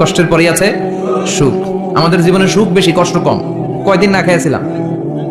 কষ্টের পরেই আছে সুখ। আমাদের জীবনে সুখ বেশি, কষ্ট কম। কয়দিন না খেয়েছিলাম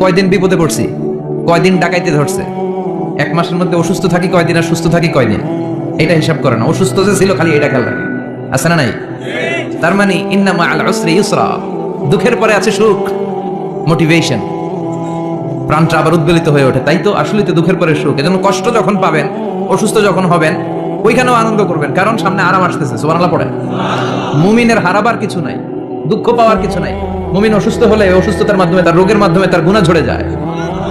কয়দিন বিপদে পড়ছি, কয়দিন ডাকাইতে ধরছে। এক মাসের মধ্যে অসুস্থ থাকি কয়দিন আর সুস্থ থাকি কয়দিন? এটা হিসাব করে না। অসুস্থ যে ছিল খালি এটা রাখে আছে না নাই? তার মানে ইন্নামা আল উসরি ইউসরা। দুঃখের পরে আছে সুখ, মোটিভেশন। প্রাণটা আবার উদ্বেলিত হয়ে ওঠে। তাই তো আসলে তো দুঃখের পরে সুখ। এজন্য কষ্ট যখন পাবেন, অসুস্থ যখন হবেন ওইখানেও আনন্দ করবেন, কারণ সামনে আরাম আসতেছে, সুবহানাল্লাহ পড়ে। মুমিনের হারাবার কিছু নাই, দুঃখ পাওয়ার কিছু নাই। মুমিন অসুস্থ হলে অসুস্থতার মাধ্যমে, তার রোগের মাধ্যমে তার গুণা ঝরে যায়।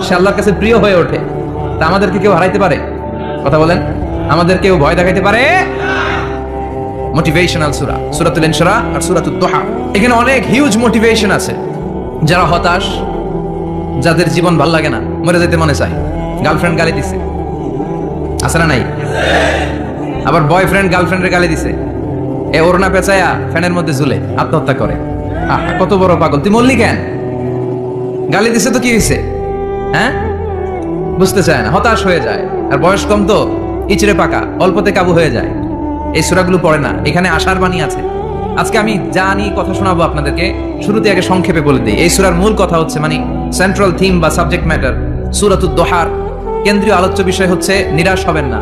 সে আল্লাহর কাছে প্রিয় হয়ে ওঠে। তা আমাদেরকে কেউ হারাইতে পারে? কথা বলেন। আমাদের কেউ ভয় দেখাইতে পারে? মোটিভেশনাল সুরা সুরাতুল ইনশরা আর সুরাতুল দোহা এখানে অনেক হিউজ মোটিভেশন আছে। যারা হতাশ, যাদের জীবন ভালো লাগে না, মরে যেতে মনে চায়। গার্লফ্রেন্ড গালি দিছে। আছে না নাই? আবার বয়ফ্রেন্ড গার্লফ্রেন্ডের গালি দিছে। এ ওরনা পেঁচায়া ফ্যানের মধ্যে ঝুলে আত্মহত্যা করে। কত বড় পাগল। তুই মরলি কেন? গালি দিছে তো কি হয়েছে হ্যাঁ? বুঝতে চায় না, হতাশ হয়ে যায়। আর বয়স কম তো, ইচড়ে পাকা, অল্পতে কাবু হয়ে যায়। এই সুরাগুলো পড়ে না, এখানে আশার বাণী আছে। আজকে আমি যা নিয়ে কথা শোনাবো আপনাদেরকে শুরুতে আগে সংক্ষেপে বলে দিই। এই সুরার মূল কথা হচ্ছে মানে সেন্ট্রাল থিম বা সাবজেক্ট ম্যাটার সুরাতুদ দোহার। কেন্দ্রীয় আলোচ্য বিষয় হচ্ছে, নিরাশ হবেন না।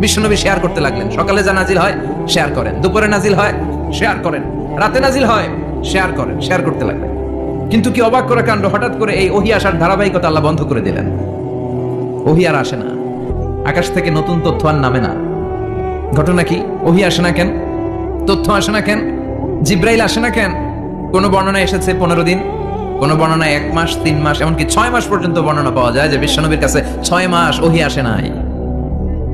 বিশ্বনবী শেয়ার করতে লাগলেন। সকালে যা নাজিল হয় শেয়ার করেন। দুপুরে নাজিল হয় শেয়ার করেন। রাতে নাজিল হয় শেয়ার করেন শেয়ার করতে লাগলেন। কিন্তু কি অবাক করা কাণ্ড? হঠাৎ করে এই ওহি আসার ধারাবাহিকতা আল্লাহ বন্ধ করে দিলেন। ওহি আর আসে না। আকাশ থেকে নতুন তথ্য আর নামে না। ঘটনা কি? ওহি আসে না কেন? তথ্য আসে না কেন? জিব্রাইল আসে না কেন? কোন বর্ণনা এসেছে পনেরো দিন? কোন বর্ণনায় এক মাস, তিন মাস, এমনকি ছয় মাস পর্যন্ত বর্ণনা পাওয়া যায় যে বিশ্বনবীর কাছে ছয় মাস ওহি আসে নাই।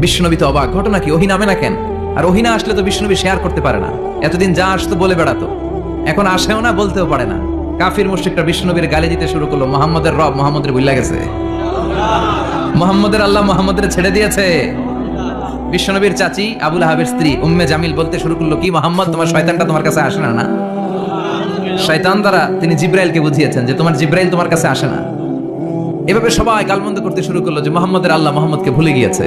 বিশ্বনবী তো অবাক। ঘটনা কি? ওহি নামে না কেন? আর ওহি না আসলে তো বিশ্বনবী শেয়ার করতে পারে না। এতদিন যা আসতো বলে বেড়াতো। এখন আসেও না, বলতেও পারে না। কাফির মুশরিকটা বিশ্বনবীর গালি দিতে শুরু করল, মোহাম্মদের রব মোহাম্মদের ভুল্লা গেছে। মোহাম্মদের আল্লাহ মোহাম্মদের ছেড়ে দিয়েছে। বিশ্বনবীর চাচি আবুল স্ত্রী উম্মে জামিল বলতে শুরু করল, কি মোহাম্মদ, তোমার শয়তানটা তোমার কাছে আসে না না? শয়তান দ্বারা তিনি জিব্রাইলকে বুঝিয়েছেন যে তোমার জিব্রাইল তোমার কাছে আসে না। এভাবে সবাই গালমন্দ করতে শুরু করল যে মোহাম্মদের আল্লাহ মোহাম্মদকে ভুলে গিয়েছে।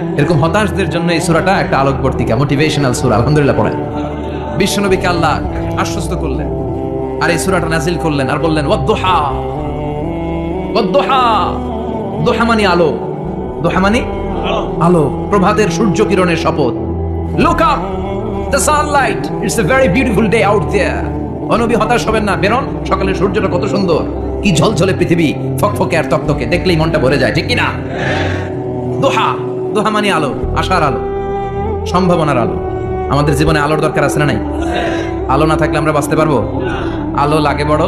এরকম হতাশদের জন্য এই সুরাটা একটা আলোকবর্তিকা মোটিভেশনাল সুরা, আলহামদুলিল্লাহ পড়েন। বিশ্বনবীকে আল্লাহ আশ্বস্ত করলেন, আর এই সুরাটা নাজিল করলেন আর বললেন, ওয়াদ্দুহা ওয়াদ্দুহা, দোহা মানে আলো, দোহা মানে আলো, প্রভাতের সূর্য কিরণের শপথ। Look up the sunlight it's a very beautiful day out there অনবী হতাশ হবেন না। বেরোন, সকালের সূর্যটা কত সুন্দর। কি ঝলঝলে পৃথিবী, ফকফকে আর তকতকে, দেখলেই মনটা ভরে যায়, ঠিক কিনা? দোহা দোহা মানে আলো আশার আলো সম্ভাবনার আলো আমাদের জীবনে আলোর দরকার আছে না নাই আলো না থাকলে আমরা বাঁচতে পারবো আলো লাগে বড়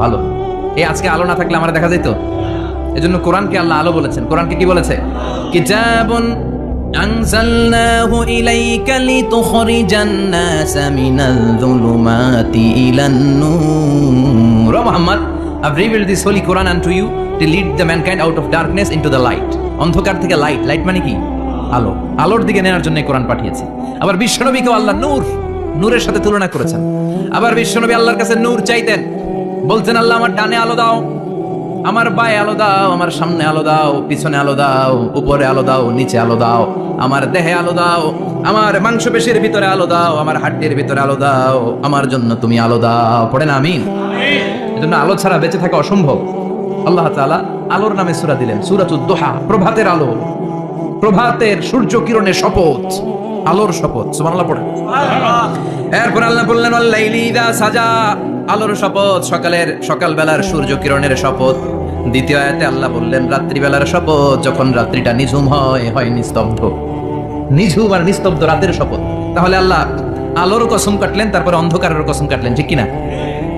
ভালো এই আজকে আলো না থাকলে আমরা দেখা যেত এজন্য কোরআনকে আল্লাহ আলো বলেছেন কোরআনকে কি বলেছে কিতাবুন أنزلناه إليك لتخرج الناس من الظلمات إلى النور Oh Muhammad, I've revealed this holy Quran unto you to lead the mankind out of darkness into the light. অন্ধকার থেকে লাইট লাইট মানে কি? আলো। আলোর দিকে নেওয়ার জন্য কোরআন পাঠিয়েছে। আবার বিশ্বনবীকেও আল্লাহ নূর, নূরের সাথে তুলনা করেছেন। আবার বিশ্বনবী আল্লাহর কাছে নূর চাইতেন। বলতেন আল্লাহ, আমার ডানে আলো দাও। আমার বায়ে আলো দাও। আমার সামনে আলো দাও। পিছনে আলো দাও। উপরে আলো দাও। নিচে আলো দাও। আমার দেহে আলো দাও। আমার মাংসপেশির ভিতরে আলো দাও। আমার হাড্ডির ভিতরে আলো দাও। আমার জন্য তুমি আলো দাও। পড়ে না আমিন। এজন্য আলো ছাড়া বেঁচে থাকা অসম্ভব। আল্লাহ তাআলা আলোর নামে সূরা দিলেন সূরাতুদ দোহা, প্রভাতের আলো। প্রভাতের সূর্য কিরণের শপথ, আলোর শপথ। সুবহানাল্লাহ পড়ে এরপর আল্লাহ বললেন, আল্লাইলি সাজা। আলোর শপথ, সকালের সকাল বেলার সূর্য কিরণের শপথ। দ্বিতীয় আয়াতে আল্লাহ বললেন, রাত্রিবেলার শপথ, যখন রাত্রিটা নিঝুম হয় হয় নিস্তব্ধ। নিঝুম আর নিস্তব্ধ রাতের শপথ। তাহলে আল্লাহ আলোর কসম কাটলেন, তারপরে অন্ধকারের কসম কাটলেন, ঠিক কিনা?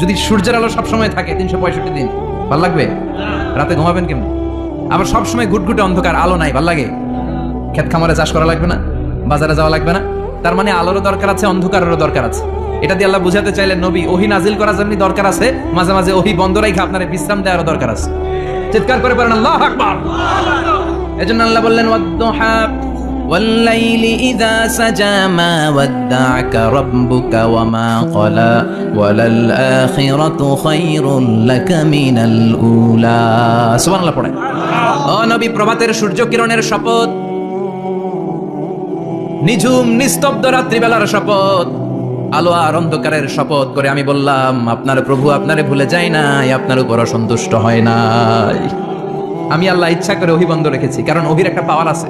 যদি সূর্যের আলো সবসময় থাকে তিনশো পঁয়ষট্টি দিন ভালো লাগবে? রাতে ঘুমাবেন কেমন? আবার সবসময় ঘুটঘুটে অন্ধকার আলো নাই ভালো লাগে? ক্ষেত খামারে চাষ করা লাগবে না? বাজারে যাওয়া লাগবে না? তার মানে আলোরও দরকার আছে অন্ধকারেরও দরকার আছে। এটা দিয়ে আল্লাহ বুঝাতে চাইলেন নবী ওহি নাজিল করা যেমনি দরকার আছে মাঝে মাঝে ওহি বন্ধ রেখে আপনার বিশ্রাম দেওয়ারও দরকার আছে। চিৎকার করে পারেন আল্লাহ আকবার! এজন্য আল্লাহ বললেন والليل إذا سجى ما ودعك ربك وما قلى وللآخرة خير لك من الأولى سبحان الله পড়ে ও নবী প্রভাতের সূর্য কিরণের শপথ নিঝুম নিস্তব্ধ রাত্রিবেলার শপথ আলো আর অন্ধকারের শপথ করে আমি বললাম আপনার প্রভু আপনারে ভুলে যায় নাই আপনার উপর অসন্তুষ্ট হয় নাই আমি আল্লাহ ইচ্ছা করে ওহি বন্ধ রেখেছি কারণ ওহির একটা পাওয়ার আছে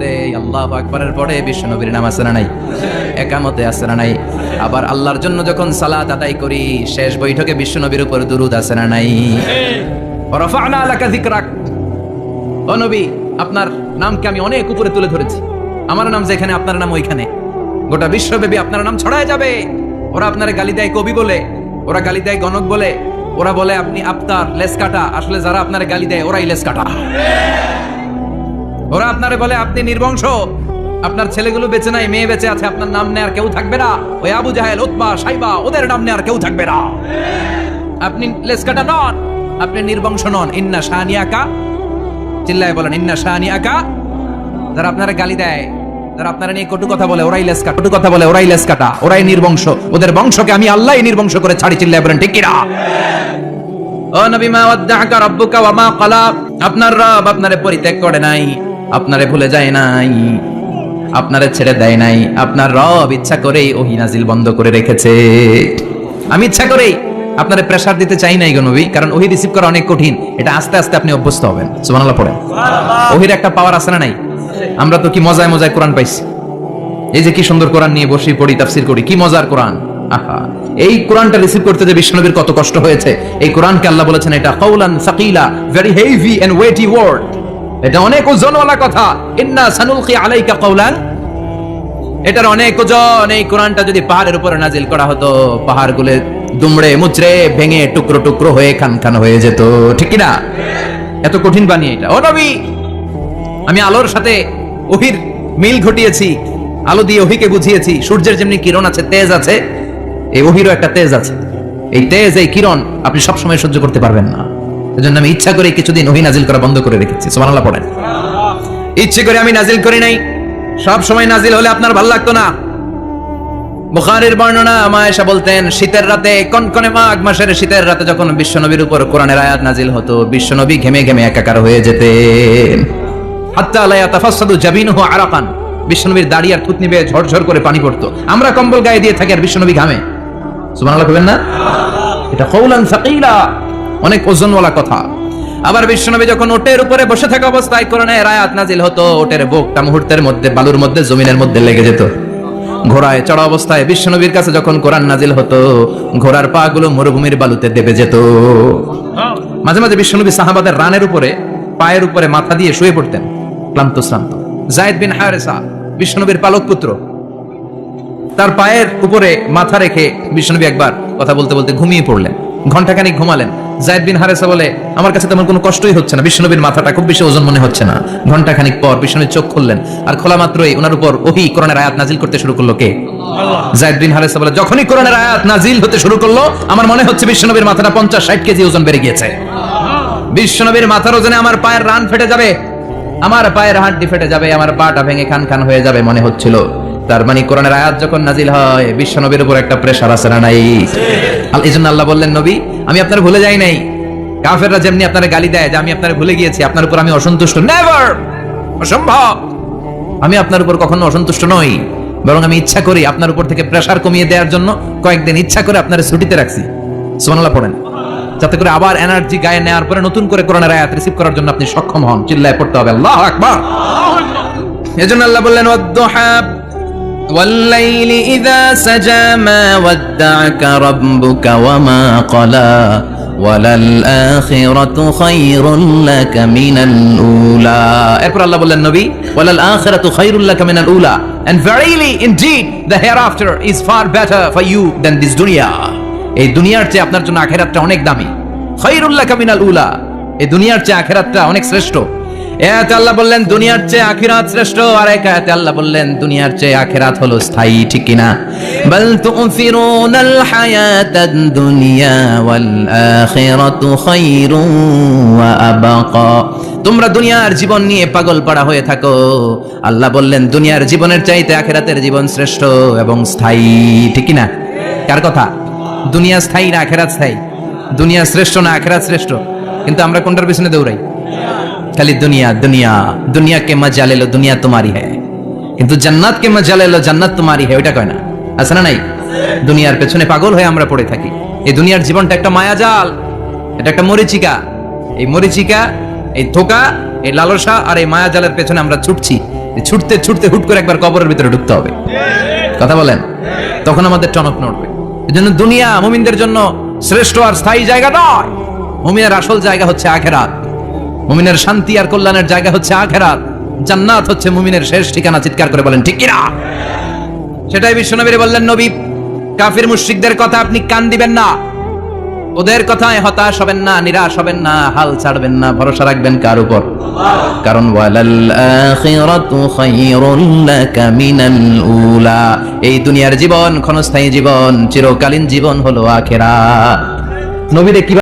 আজান যখন দেই পরে বিশ্ব নাম আছে না নাই? একামতে আছে না নাই? আবার আল্লাহর জন্য যখন সালাত আদায় করি শেষ বৈঠকে বিশ্ব নবীর উপর দুরুদ না নাই? রফা'না লাকা যিকরাক। ও নবী আপনার নামকে আমি অনেক উপরে তুলে ধরেছি। আমার নাম যেখানে আপনার নাম ওইখানে। গোটা বিশ্বব্যাপী আপনার নাম ছড়ায় যাবে। ওরা আপনার গালি দেয় কবি বলে ওরা গালি দেয় গণক বলে ওরা বলে আপনি আপনার লেস কাটা আসলে যারা আপনার গালি দেয় ওরাই লেস কাটা ওরা আপনারে বলে, আপনি নির্বংশ। আপনার ছেলেগুলো বেঁচে নাই, মেয়ে বেঁচে আছে, আপনার নাম নেয়ার কেউ থাকবে না। ওই আবু জাহেল, উতবা, সাইবা, ওদের নাম নেয়ার কেউ থাকবে না। আপনি লেস কাটা নন, আপনি নির্বংশ নন। ইন্না শাহানিয়াকা চিল্লায় বলেন, ইন্না শাহানিয়াকা যারা আপনারা গালি দেয়, যারা আপনারা নিয়ে কটু কথা বলে, ওরাই লেস কাটা কথা বলে, ওরাই লেস কাটা ওরাই নির্বংশ। ওদের বংশকে আমি আল্লাহই নির্বংশ করে ছাড়ি, চিল্লায় বলেন, ঠিক কিনা ও নবী, মা ওয়াদ্দাআকা রাব্বুকা ওয়া মা ক্বালা আপনার রব আপনারে পরিত্যাগ করে নাই। আপনারে ভুলে যায় নাই, আপনারে ছেড়ে দেয় নাই, আপনার রব ইচ্ছা করেই ওহি নাজিল বন্ধ করে রেখেছে। আমি ইচ্ছা করেই আপনারে প্রেসার দিতে চাই নাই গো নবী, কারণ ওহি রিসিভ করা অনেক কঠিন, এটা আস্তে আস্তে আপনি অভ্যস্ত হবেন। সুবহানাল্লাহ পড়েন। ওহির একটা পাওয়ার আছে না নাই? আমরা তো কি মজায় মজায় কোরআন পাইছি। এই যে কি সুন্দর কোরআন নিয়ে বসি পড়ি, তাফসির করি, কি মজার কোরআন। আহা, এই কোরআনটা রিসিভ করতে যে বিশ্বনবীর কত কষ্ট হয়েছে, এই কোরআনকে আল্লাহ বলেছেন এটা কওলান সাকিলা very heavy and weighty word এটা অনেক ওজনওয়ালা কথা। ইন্না সানুলকি আলাইকা কওলান। এটার অনেক ওজন। এই কোরআনটা যদি পাহাড়ের উপরে নাজিল করা হতো পাহাড় গুলে দুমড়ে মুচড়ে ভেঙে টুকরো টুকরো হয়ে খান খান হয়ে যেত। ঠিক না এত কঠিন বানিয়ে এটা। ও নবী, আমি আলোর সাথে ওহির মিল ঘটিয়েছি। আলো দিয়ে ওহিকে বুঝিয়েছি। সূর্যের যেমনি কিরণ আছে, তেজ আছে, এই ওহিরও একটা তেজ আছে। এই তেজ, এই কিরণ আপনি সবসময় সহ্য করতে পারবেন না। এজন্য আমি ইচ্ছা করে কিছুদিন ওহি নাজিল করা বন্ধ করে রেখেছি। সুবহানাল্লাহ, পড়েন। ইচ্ছে করে আমি নাজিল করি নাই। সব সময় নাজিল হলে আপনার ভালো লাগতো না। বুখারীর বর্ণনা মায়েশা বলতেন, শীতের রাতে, কনকনে মাঘ মাসের শীতের রাতে যখন বিশ্বনবীর উপর কোরআনের আয়াত নাজিল হতো, বিশ্বনবী ঘেমে ঘেমে একাকার হয়ে যেতেন। হাত্তা লা ইয়াতাফাসসাদু জাবিনুহু আরাকান। বিশ্বনবীর দাড়ি আর থুতনি বেয়ে ঝরঝর করে পানি পড়তো। আমরা কম্বল গায়ে দিয়ে থাকি আর বিশ্বনবী ঘামে। সুবহানাল্লাহ, কইবেন না? এটা কওলান সাকিলা অনেক ওজনওয়ালা কথা। আবার বিশ্বনবী যখন ওটের উপরে বসে থাকা অবস্থায় কোরআনের আয়াত নাজিল হতো, ওটের বুকটা মুহূর্তের মধ্যে, বালুর মধ্যে, জমিনের মধ্যে লেগে যেত। ঘোড়ায় চড়া অবস্থায় বিশ্বনবীর কাছে যখন কোরআন নাজিল হতো, ঘোড়ার পা গুলো মরুভূমির বালুতে দেবে যেত। মাঝে মাঝে বিশ্বনবী সাহাবাদের রানের উপরে, পায়ের উপরে মাথা দিয়ে শুয়ে পড়তেন, ক্লান্ত, শ্রান্ত। জায়দ বিন হারেসা, বিশ্বনবীর পালক পুত্র, তার পায়ের উপরে মাথা রেখে বিশ্বনবী একবার কথা বলতে বলতে ঘুমিয়ে পড়লেন ঘন্টাখানিক ঘুমালেন। জায়দ বিন হারেসা বলে আমার কাছে তেমন কোনো কষ্টই হচ্ছে না। বিশ্বনবীর মাথাটা খুব বেশি ওজন মনে হচ্ছে না। ঘন্টাখানিক পর বিশ্বনবীর চোখ খুললেন। আর খোলা মাত্রই ওনার উপর ওহি কোরআনের আয়াত নাজিল করতে শুরু করল কে? জায়দ বিন হারেসা বলে যখনই কোরআনের আয়াত নাজিল হতে শুরু করল আমার মনে হচ্ছে বিশ্বনবীর মাথাটা পঞ্চাশ ষাট কেজি ওজন বেড়ে গিয়েছে। বিশ্বনবীর মাথার ওজনে আমার পায়ের রান ফেটে যাবে। আমার পায়ের হাড্ডি ফেটে যাবে আমার পাটা ভেঙে খান খান হয়ে যাবে মনে হচ্ছিল। তার মানে কোরআনের আয়াত যখন নাজিল হয় বিশ্বনবীর উপর একটা প্রেসার আছে না নাই? এই জন্য আল্লাহ বললেন নবী আমি আপনার ভুলে যাই নাই। কাফেররা যেমনি আপনার গালি দেয় যে আমি আপনার ভুলে গিয়েছি আপনার উপর আমি অসন্তুষ্ট। নেভার অসম্ভব! আমি আপনার উপর কখনো অসন্তুষ্ট নই বরং আমি ইচ্ছা করি আপনার উপর থেকে প্রেসার কমিয়ে দেওয়ার জন্য কয়েকদিন ইচ্ছা করে আপনার ছুটিতে রাখছি। সোনালা পড়েন। যাতে করে আবার এনার্জি গায়ে নেওয়ার পরে নতুন করে কোরআনের আয়াত রিসিভ করার জন্য আপনি সক্ষম হন। চিল্লায় পড়তে হবে। আল্লাহ আকবার! এজন্য আল্লাহ বললেন والليل إذا سجى ما ودعك ربك وما قلى وللآخرة خير لك من الأولى এরপর আল্লাহ বললেন নবী وللآخرة خير لك من الأولى and verily indeed the hereafter is far better for you than this dunya এই দুনিয়ার চেয়ে আপনার জন্য আখেরাতটা অনেক দামি খায়রুল লাকা মিনাল উলা এই দুনিয়ার চেয়ে আখেরাতটা অনেক শ্রেষ্ঠ এতে আল্লাহ বললেন, দুনিয়ার চেয়ে আখিরাত শ্রেষ্ঠ আর এক আল্লাহ বললেন, দুনিয়ার চেয়ে আখিরাত হলো স্থায়ী, ঠিক কিনা? বাল তুফিরুনাল হায়াতাদ দুনিয়া ওয়াল আখিরাতু খায়রুন ওয়া আবাকা। তোমরা দুনিয়ার জীবন নিয়ে পাগল পাড়া হয়ে থাকো। আল্লাহ বললেন, দুনিয়ার জীবনের চাইতে আখিরাতের জীবন শ্রেষ্ঠ এবং স্থায়ী, ঠিক কিনা? কার কথা? দুনিয়া স্থায়ী না আখেরাত স্থায়ী? দুনিয়া শ্রেষ্ঠ না আখেরাত শ্রেষ্ঠ? কিন্তু আমরা কোনটার পিছনে দৌড়াই? খালি দুনিয়া দুনিয়া। দুনিয়া কে মজা লেলো দুনিয়া তোমারই হ্যায় কিন্তু জান্নাত কে মজা লেলো জান্নাত তোমারই হ্যায় ওইটা কয় না? আছে না নাই? দুনিয়ার পেছনে পাগল হয়ে আমরা পড়ে থাকি। এই দুনিয়ার জীবনটা একটা মায়াজাল, এটা একটা মরিচিকা। এই মরিচিকা, এই ধোকা, এই লালসা আর এই মায়াজালের পেছনে আমরা ছুটছি। ছুটতে ছুটতে হুট করে একবার কবরের ভিতরে ঢুকতে হবে। কথা বলেন? তখন আমাদের টনক নড়বে। এজন্য দুনিয়া মুমিনদের জন্য শ্রেষ্ঠ আর স্থায়ী জায়গা নয়। মুমিনের আসল জায়গা হচ্ছে আখেরাত। মুমিনের শান্তি আর কল্যাণের জায়গা হচ্ছে আখেরাত। জান্নাত হচ্ছে মুমিনের শেষ ঠিকানা, চিৎকার করে বলেন, ঠিক কিনা? সেটাই বিশ্বনবীরে বললেন, নবী, কাফির মুশরিকদের কথা আপনি কান দিবেন না। ওদের কথায় হতাশ হবেন না, নিরাশ হবেন না, হাল ছাড়বেন না, ভরসা রাখবেন কার উপর? কারণ এই দুনিয়ার জীবন, ক্ষণস্থায়ী জীবন, চিরকালীন জীবন হলো আখিরাত। নবীরে কি